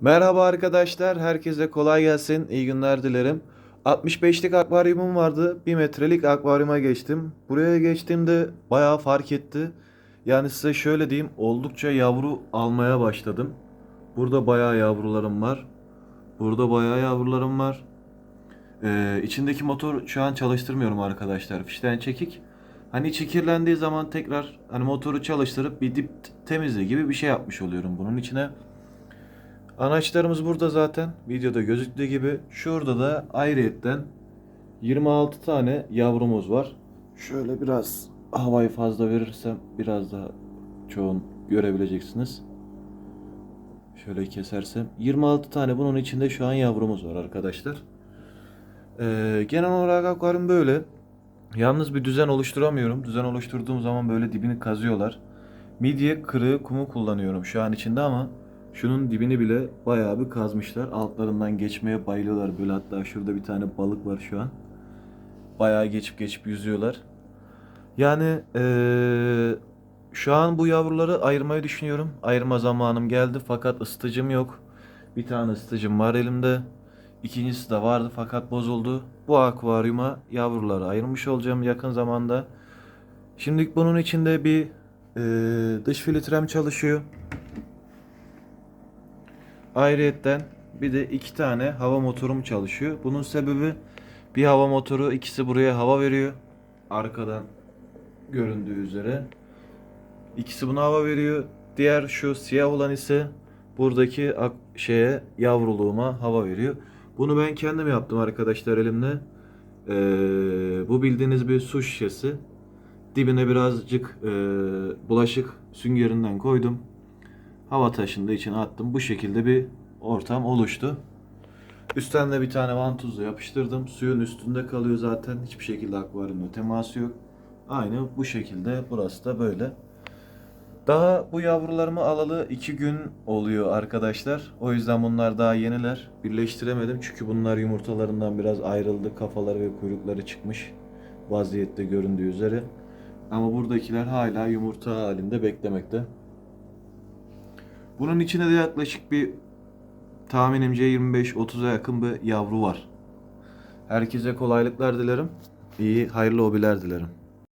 Merhaba arkadaşlar, herkese kolay gelsin, iyi günler dilerim. 65'lik akvaryumum vardı, 1 metrelik akvaryuma geçtim. Buraya geçtiğimde bayağı fark etti. Yani size şöyle diyeyim, oldukça yavru almaya başladım. Burada bayağı yavrularım var. Burada bayağı yavrularım var. Ee, içindeki motor şu an çalıştırmıyorum arkadaşlar. Fişten çekik. Hani içi zaman tekrar hani motoru çalıştırıp bir dip temizliği gibi bir şey yapmış oluyorum bunun içine. Anaçlarımız burada zaten. Videoda gözüktüğü gibi. Şurada da ayrıyetten 26 tane yavrumuz var. Şöyle biraz havayı fazla verirsem biraz daha çoğun görebileceksiniz. Şöyle kesersem 26 tane bunun içinde şu an yavrumuz var arkadaşlar. Ee, genel olarak akvaryum böyle. Yalnız bir düzen oluşturamıyorum. Düzen oluşturduğum zaman böyle dibini kazıyorlar. Midye kırığı kumu kullanıyorum şu an içinde ama şunun dibini bile bayağı bir kazmışlar. Altlarından geçmeye bayılıyorlar böyle hatta şurada bir tane balık var şu an. Bayağı geçip geçip yüzüyorlar. Yani eee, şu an bu yavruları ayırmayı düşünüyorum. Ayırma zamanım geldi fakat ısıtıcım yok. Bir tane ısıtıcım var elimde. İkincisi de vardı fakat bozuldu. Bu akvaryuma yavruları ayırmış olacağım yakın zamanda. Şimdilik bunun içinde bir eee, dış filtrem çalışıyor. Ayrıyetten bir de iki tane hava motorum çalışıyor. Bunun sebebi bir hava motoru ikisi buraya hava veriyor. Arkadan göründüğü üzere. İkisi buna hava veriyor. Diğer şu siyah olan ise buradaki ak- şeye yavruluğuma hava veriyor. Bunu ben kendim yaptım arkadaşlar elimle. Ee, bu bildiğiniz bir su şişesi. Dibine birazcık e, bulaşık süngerinden koydum. Hava taşındığı için attım. Bu şekilde bir ortam oluştu. Üstten de bir tane vantuzla yapıştırdım. Suyun üstünde kalıyor zaten. Hiçbir şekilde akvaryumla teması yok. Aynı bu şekilde. Burası da böyle. Daha bu yavrularımı alalı iki gün oluyor arkadaşlar. O yüzden bunlar daha yeniler. Birleştiremedim çünkü bunlar yumurtalarından biraz ayrıldı. Kafaları ve kuyrukları çıkmış vaziyette göründüğü üzere. Ama buradakiler hala yumurta halinde beklemekte. Bunun içine de yaklaşık bir tahminimce 25-30'a yakın bir yavru var. Herkese kolaylıklar dilerim. İyi, hayırlı hobiler dilerim.